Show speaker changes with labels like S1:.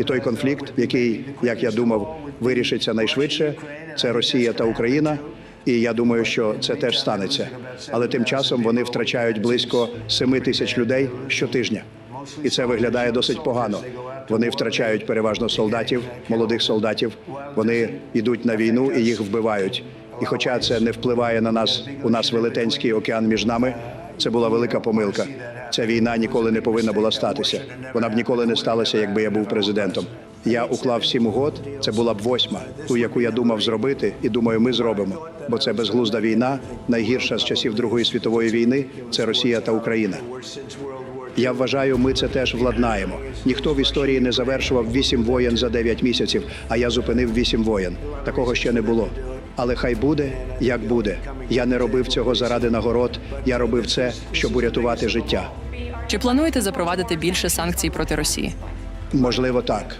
S1: І той конфлікт, який, як я думав, вирішиться найшвидше, це Росія та Україна. І я думаю, що це теж станеться. Але тим часом вони втрачають близько 7 тисяч людей щотижня. І це виглядає досить погано. Вони втрачають переважно солдатів, молодих солдатів. Вони йдуть на війну і їх вбивають. І хоча це не впливає на нас, у нас велетенський океан між нами. Це була велика помилка. Ця війна ніколи не повинна була статися. Вона б ніколи не сталася, якби я був президентом. Я уклав сім угод. Це була б восьма, ту, яку я думав зробити, і думаю, ми зробимо. Бо це безглузда війна, найгірша з часів Другої світової війни. Це Росія та Україна. Я вважаю, ми це теж владнаємо. Ніхто в історії не завершував вісім воєн за дев'ять місяців, а я зупинив вісім воєн. Такого ще не було. Але хай буде, як буде. Я не робив цього заради нагород. Я робив це, щоб урятувати життя.
S2: Чи плануєте запровадити більше санкцій проти Росії?
S1: Можливо, так.